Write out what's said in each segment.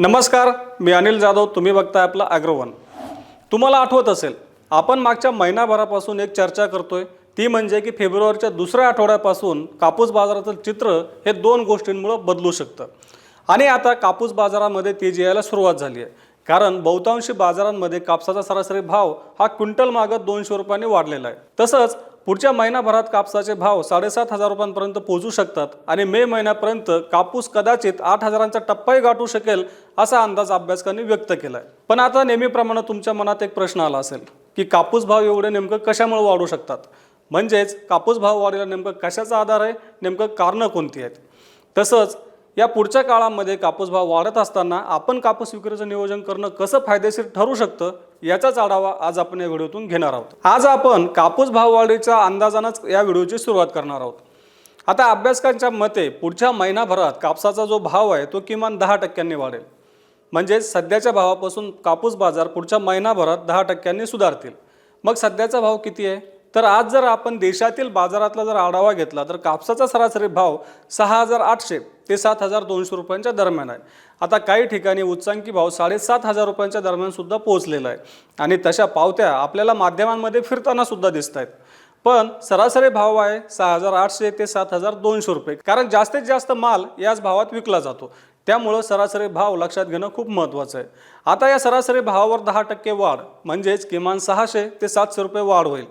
नमस्कार मी अनिल जाधव तुम्ही बघताय आपला अग्रवन. तुम्हाला आठवत असेल आपण मागच्या महिनाभरापासून एक चर्चा करतोय ती म्हणजे की फेब्रुवारीच्या दुसऱ्या आठवड्यापासून कापूस बाजाराचं चित्र हे दोन गोष्टींमुळं बदलू शकतं. आणि आता कापूस बाजारामध्ये तेजी यायला सुरुवात झाली आहे. कारण बहुतांशी बाजारांमध्ये कापसाचा सरासरी भाव हा क्विंटल मागं दोनशे रुपयांनी वाढलेला आहे. तसंच पुढच्या महिनाभरात कापसाचे भाव साडेसात हजार रुपयांपर्यंत पोहोचू शकतात आणि मे महिन्यापर्यंत कापूस कदाचित आठ हजारांचा टप्पाही गाठू शकेल असा अंदाज अभ्यासकांनी व्यक्त केला आहे पण आता नेहमीप्रमाणे तुमच्या मनात एक प्रश्न आला असेल की कापूस भाव एवढे नेमकं कशामुळे वाढू शकतात? म्हणजेच कापूस भाव वाढीला नेमकं कशाचा आधार आहे? नेमकं कारणं कोणती आहेत? तसंच या पुढच्या काळामध्ये कापूस भाव वाढत असताना आपण कापूस विक्रीचं नियोजन करणं कसं फायदेशीर ठरू शकतं? याचाच आढावा आज आपण या व्हिडिओतून घेणार आहोत. आज आपण कापूस भाववाढीच्या अंदाजानंच या व्हिडिओची सुरुवात करणार आहोत. आता अभ्यासकांच्या मते पुढच्या महिनाभरात कापसाचा जो भाव आहे तो किमान दहा टक्क्यांनी वाढेल. म्हणजेच सध्याच्या भावापासून कापूस बाजार पुढच्या महिनाभरात दहा टक्क्यांनी सुधारतील. मग सध्याचा भाव किती आहे? तर आज जर आपण देशातील बाजारातला जर आढावा घेतला तर कापसाचा सरासरी भाव सहा हजार आठशे ते सात हजार दोनशे रुपयांच्या दरम्यान आहे. आता काही ठिकाणी उच्चांकी भाव साडेसात हजार रुपयांच्या दरम्यान सुद्धा पोहोचलेला आहे. आणि तशा पावत्या आपल्याला माध्यमांमध्ये फिरताना सुद्धा दिसत आहेत. पण सरासरी भाव आहे सहा हजार आठशे ते सात हजार दोनशे रुपये. कारण जास्तीत जास्त माल याच भावात विकला जातो. त्यामुळं सरासरी भाव लक्षात घेणं खूप महत्त्वाचं आहे. आता या सरासरी भावावर दहा टक्के वाढ म्हणजेच किमान सहाशे ते सातशे रुपये वाढ होईल.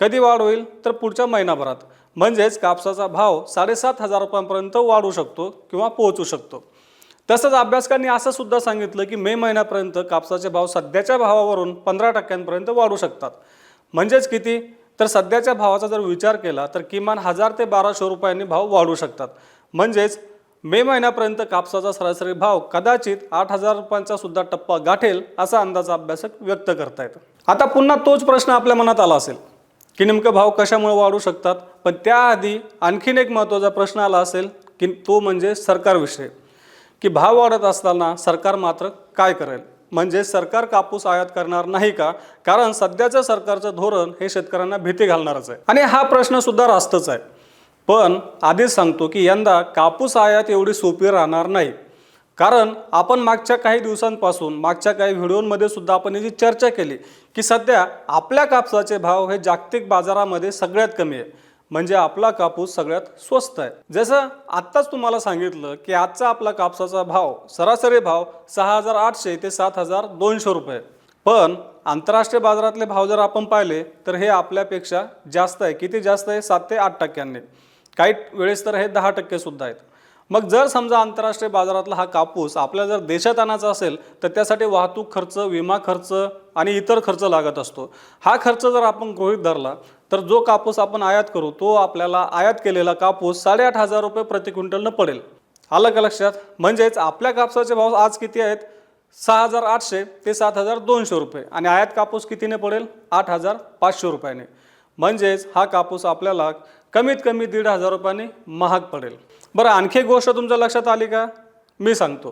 कधी वाढ होईल? तर पुढच्या महिनाभरात. म्हणजेच कापसाचा भाव साडेसात हजार रुपयांपर्यंत वाढू शकतो किंवा पोहोचू शकतो. तसंच अभ्यासकांनी असं सुद्धा सांगितलं की मे महिन्यापर्यंत कापसाचे भाव सध्याच्या भावावरून पंधरा टक्क्यांपर्यंत वाढू शकतात. म्हणजेच किती? तर सध्याच्या भावाचा जर विचार केला तर किमान हजार ते बाराशे रुपयांनी भाव वाढू शकतात. म्हणजेच मे महिन्यापर्यंत कापसाचा सरासरी भाव कदाचित आठ हजार रुपयांचा सुद्धा टप्पा गाठेल असा अंदाज अभ्यासक व्यक्त करतायत. आता पुन्हा तोच प्रश्न आपल्या मनात आला असेल. की नेमकं भाव कशामुळे वाढू शकतात? पण त्याआधी आणखीन एक महत्त्वाचा प्रश्न आला असेल की तो म्हणजे सरकारविषयी की भाव वाढत असताना सरकार मात्र काय करेल? म्हणजे सरकार कापूस आयात करणार नाही का? कारण सध्याचं सरकारचं धोरण हे शेतकऱ्यांना भीती घालणारच आहे. आणि हा प्रश्न सुद्धा रास्तच आहे. पण आधीच सांगतो की यंदा कापूस आयात एवढी सोपी राहणार नाही. कारण आपण मागच्या काही दिवसांपासून मागच्या काही व्हिडिओमध्ये सुद्धा आपण याची चर्चा केली की सध्या आपल्या कापसाचे भाव हे जागतिक बाजारामध्ये सगळ्यात कमी आहे. म्हणजे आपला कापूस सगळ्यात स्वस्त आहे. जसं आत्ताच तुम्हाला सांगितलं की आजचा आपला कापसाचा भाव सरासरी भाव सहा हजार आठशे ते सात हजार दोनशे रुपये. पण आंतरराष्ट्रीय बाजारातले भाव जर आपण पाहिले तर हे आपल्यापेक्षा जास्त आहे. किती जास्त आहे? सात ते आठ टक्क्यांनी. काही वेळेस तर हे दहा टक्के सुद्धा आहेत. मग जर समजा आंतरराष्ट्रीय बाजारातला हा कापूस आपल्याला जर देशात आणायचा असेल तर त्यासाठी वाहतूक खर्च विमा खर्च आणि इतर खर्च लागत असतो. हा खर्च जर आपण गृहित धरला तर जो कापूस आपण आयात करू तो आपल्याला आयात केलेला कापूस साडेआठ हजार रुपये प्रति क्विंटलनं पडेल. आलं का लक्षात? म्हणजेच आपल्या कापसाचे भाव आज किती आहेत? सहा हजार आठशे ते सात हजार दोनशे रुपये. आणि आयात कापूस कितीने पडेल? आठ हजार पाचशे रुपयाने. म्हणजेच हा कापूस आपल्याला कमीत कमी दीड हजार रुपयांनी महाग पडेल. बरं आणखी एक गोष्ट तुमच्या लक्षात आली का? मी सांगतो.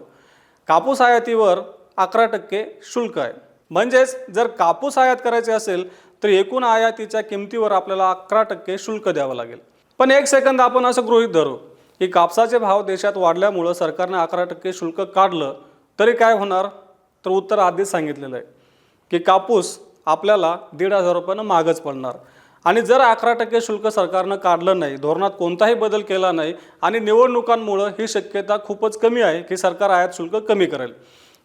कापूस आयातीवर अकरा टक्के शुल्क आहे. म्हणजेच जर कापूस आयात करायचे असेल तर एकूण आयातीच्या किमतीवर आपल्याला अकरा टक्के शुल्क द्यावं लागेल. पण एक सेकंद आपण असं गृहीत धरू की कापसाचे भाव देशात वाढल्यामुळं सरकारनं अकरा टक्के शुल्क काढलं तरी काय होणार? तर उत्तर आधीच सांगितलेलं आहे की कापूस आपल्याला दीड हजार रुपयानं मागच पडणार. आणि जर अकरा टक्के शुल्क सरकारनं काढलं नाही धोरणात कोणताही बदल केला नाही आणि निवडणुकांमुळं ही शक्यता खूपच कमी आहे की सरकार आयात शुल्क कमी करेल.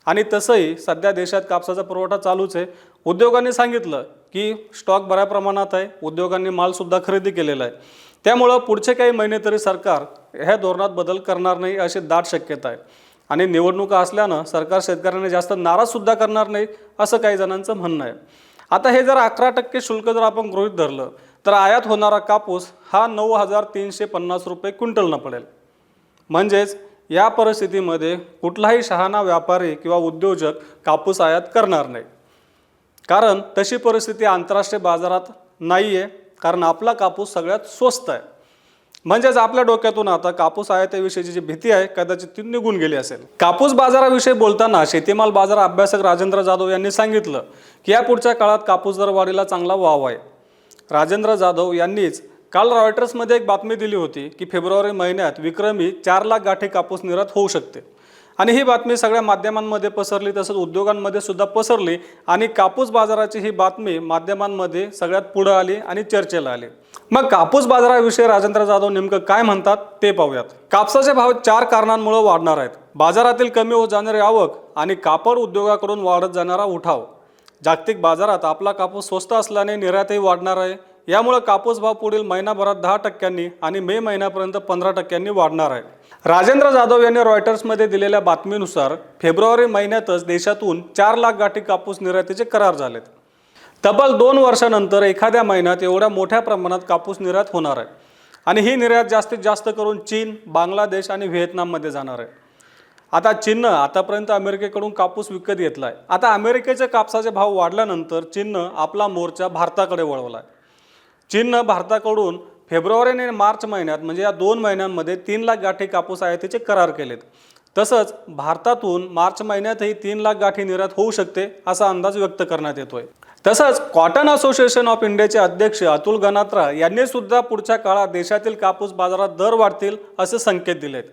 आणि तसंही सध्या देशात कापसाचा पुरवठा चालूच आहे. उद्योगांनी सांगितलं की स्टॉक बऱ्या प्रमाणात आहे उद्योगांनी मालसुद्धा खरेदी केलेला आहे. त्यामुळं पुढचे काही महिने तरी सरकार ह्या धोरणात बदल करणार नाही अशी दाट शक्यता आहे. आणि निवडणुका असल्यानं सरकार शेतकऱ्यांना जास्त नाराजसुद्धा करणार नाही असं काही जणांचं म्हणणं आहे. आता हे जर अकरा टक्के शुल्क जर आपण गृहित धरलं तर आयात होणारा कापूस हा नऊ हजार तीनशे पन्नास रुपये क्विंटलनं पडेल. म्हणजेच या परिस्थितीमध्ये कुठलाही शहाणा व्यापारी किंवा उद्योजक कापूस आयात करणार नाही. कारण तशी परिस्थिती आंतरराष्ट्रीय बाजारात नाही आहे कारण आपला कापूस सगळ्यात स्वस्त आहे. म्हणजेच आपल्या डोक्यातून आता कापूस आयातीविषयीची जी भीती आहे कदाचित ती निघून गेली असेल. कापूस बाजाराविषयी बोलताना शेतीमाल बाजार अभ्यासक राजेंद्र जाधव यांनी सांगितलं की या पुढच्या काळात कापूस दरवाढीला चांगला वाव आहे. राजेंद्र जाधव यांनीच काल रॉयटर्समध्ये एक बातमी दिली होती की फेब्रुवारी महिन्यात विक्रमी चार लाख गाठी कापूस निर्यात होऊ शकते. आणि ही बातमी सगळ्या माध्यमांमध्ये पसरली तसंच उद्योगांमध्ये सुद्धा पसरली आणि कापूस बाजाराची ही बातमी माध्यमांमध्ये सगळ्यात पुढं आली आणि चर्चेला आली. मग कापूस बाजाराविषयी राजेंद्र जाधव नेमकं काय म्हणतात ते पाहूयात. कापसाचे भाव चार कारणांमुळे वाढणार आहेत. बाजारातील कमी होत जाणारी आवक आणि कापड उद्योगाकडून वाढत जाणारा उठाव. जागतिक बाजारात आपला कापूस स्वस्त असल्याने निर्यातही वाढणार आहे. यामुळे कापूस भाव पुढील महिनाभरात दहा टक्क्यांनी आणि मे महिन्यापर्यंत पंधरा टक्क्यांनी वाढणार आहे. राजेंद्र जाधव यांनी रॉयटर्समध्ये दिलेल्या बातमीनुसार फेब्रुवारी महिन्यातच देशातून चार लाख गाठी कापूस निर्यातीचे करार झालेत. तब्बल दोन वर्षानंतर एखाद्या महिन्यात एवढ्या मोठ्या प्रमाणात कापूस निर्यात होणार आहे. आणि ही निर्यात जास्तीत जास्त करून चीन बांगलादेश आणि व्हिएतनाममध्ये जाणार आहे. आता चीननं आतापर्यंत अमेरिकेकडून कापूस विकत घेतला आहे आता अमेरिकेचे कापसाचे भाव वाढल्यानंतर चीननं आपला मोर्चा भारताकडे वळवला आहे चीननं भारताकडून फेब्रुवारी आणि मार्च महिन्यात म्हणजे या दोन महिन्यांमध्ये तीन लाख गाठी कापूस आयातीचे करार केलेत. तसंच भारतातून मार्च महिन्यातही तीन लाख गाठी निर्यात होऊ शकते असा अंदाज व्यक्त करण्यात येतोय. तसंच कॉटन असोसिएशन ऑफ इंडियाचे अध्यक्ष अतुल गणात्रा यांनी सुद्धा पुढच्या काळात देशातील कापूस बाजारात दर वाढतील असे संकेत दिलेत.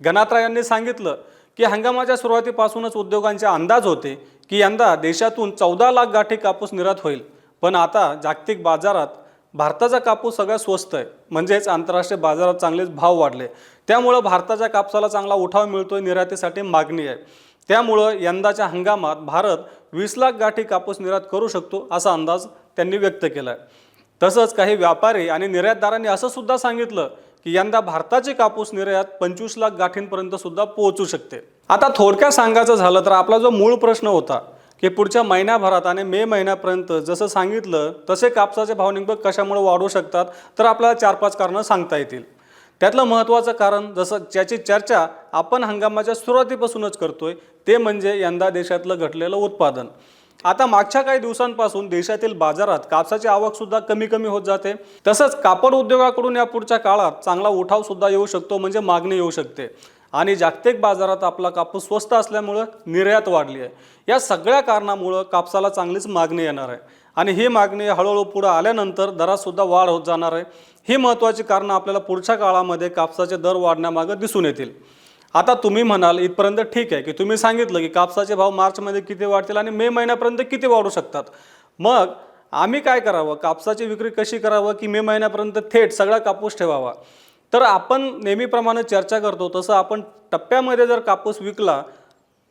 गणात्रा यांनी सांगितलं की हंगामाच्या सुरुवातीपासूनच उद्योगांचे अंदाज होते की यंदा देशातून चौदा लाख गाठी कापूस निर्यात होईल. पण आता जागतिक बाजारात भारताचा कापूस सगळ्यात स्वस्त आहे. म्हणजेच आंतरराष्ट्रीय बाजारात चांगलेच भाव वाढले. त्यामुळं भारताच्या कापसाला चांगला उठाव मिळतोय निर्यातीसाठी मागणी आहे. त्यामुळं यंदाच्या हंगामात भारत वीस लाख गाठी कापूस निर्यात करू शकतो असा अंदाज त्यांनी व्यक्त केला आहे तसंच काही व्यापारी आणि निर्यातदारांनी असं सुद्धा सांगितलं की यंदा भारताची कापूस निर्यात पंचवीस लाख गाठींपर्यंत सुद्धा पोहोचू शकते. आता थोडक्यात सांगायचं झालं तर आपला जो मूळ प्रश्न होता की पुढच्या महिन्याभरात आणि मे महिन्यापर्यंत जसं सांगितलं तसे कापसाचे भाव नेमकं कशामुळे वाढू शकतात तर आपल्याला चार पाच कारणं सांगता येतील. त्यातलं महत्त्वाचं कारण जसं ज्याची चर्चा आपण हंगामाच्या सुरुवातीपासूनच करतोय ते म्हणजे यंदा देशातलं घटलेलं उत्पादन. आता मागच्या काही दिवसांपासून देशातील बाजारात कापसाची आवक सुद्धा कमी कमी होत जाते. तसंच कापड उद्योगाकडून या पुढच्या काळात चांगला उठाव सुद्धा येऊ शकतो म्हणजे मागणी येऊ शकते. आणि जागतिक बाजारात आपला कापूस स्वस्त असल्यामुळं निर्यात वाढली आहे. या सगळ्या कारणामुळं कापसाला चांगलीच मागणी येणार आहे. आणि ही मागणी हळूहळू पुढं आल्यानंतर दरातसुद्धा वाढ होत जाणार आहे. ही महत्त्वाची कारणं आपल्याला पुढच्या काळामध्ये कापसाचे दर वाढण्यामागं दिसून येतील. आता तुम्ही म्हणाल इथपर्यंत ठीक आहे की तुम्ही सांगितलं की कापसाचे भाव मार्चमध्ये किती वाढतील आणि मे महिन्यापर्यंत किती वाढू शकतात? मग आम्ही काय करावं? कापसाची विक्री कशी करावं की मे महिन्यापर्यंत थेट सगळा कापूस ठेवावा? तर आपण नेहमीप्रमाणे चर्चा करतो तसं आपण टप्प्यामध्ये जर कापूस विकला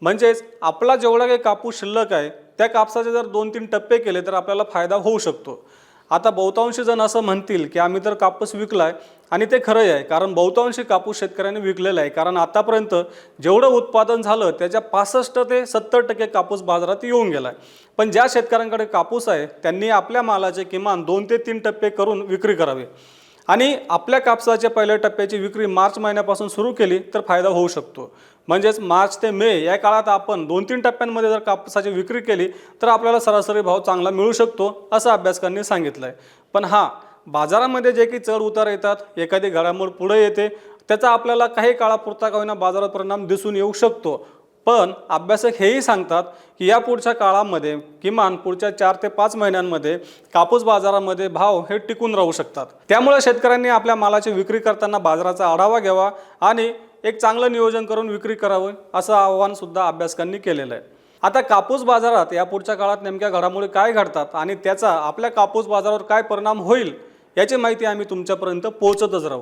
म्हणजेच आपला जेवढा काही कापूस शिल्लक आहे त्या कापसाचे जर दोन तीन टप्पे केले तर आपल्याला फायदा होऊ शकतो. आता बहुतांश जण असं म्हणतील की आम्ही तर कापूस विकला आहे आणि ते खरं आहे कारण बहुतांशी कापूस शेतकऱ्यांनी विकलेला आहे. कारण आतापर्यंत जेवढं उत्पादन झालं त्याच्या पासष्ट ते सत्तर टक्के कापूस बाजारात येऊन गेला आहे पण ज्या शेतकऱ्यांकडे कापूस आहे त्यांनी आपल्या मालाचे किमान दोन ते तीन टप्पे करून विक्री करावी. आणि आपल्या कापसाच्या पहिल्या टप्प्याची विक्री मार्च महिन्यापासून सुरू केली तर फायदा होऊ शकतो. म्हणजेच मार्च ते मे या काळात आपण दोन तीन टप्प्यांमध्ये जर कापसाची विक्री केली तर आपल्याला सरासरी भाव चांगला मिळू शकतो असं अभ्यासकांनी सांगितलं आहे पण हा बाजारामध्ये जे काही चढ उतार येतात एखादी घडामोड पुढे येते त्याचा आपल्याला काही काळापुरता का होईना बाजारात परिणाम दिसून येऊ शकतो. पण अभ्यासक हेही सांगतात की या पुढच्या काळामध्ये किमान पुढच्या चार ते पाच महिन्यांमध्ये कापूस बाजारामध्ये भाव हे टिकून राहू शकतात. त्यामुळे शेतकऱ्यांनी आपल्या मालाची विक्री करताना बाजाराचा आढावा घ्यावा आणि एक चांगलं नियोजन करून विक्री करावं असं आव्हानसुद्धा अभ्यासकांनी केलेलं आहे. आता कापूस बाजारात या पुढच्या काळात नेमक्या घडामोडी काय घडतात आणि त्याचा आपल्या कापूस बाजारावर काय परिणाम होईल याची माहिती आम्ही तुमच्यापर्यंत पोहोचतच राहू.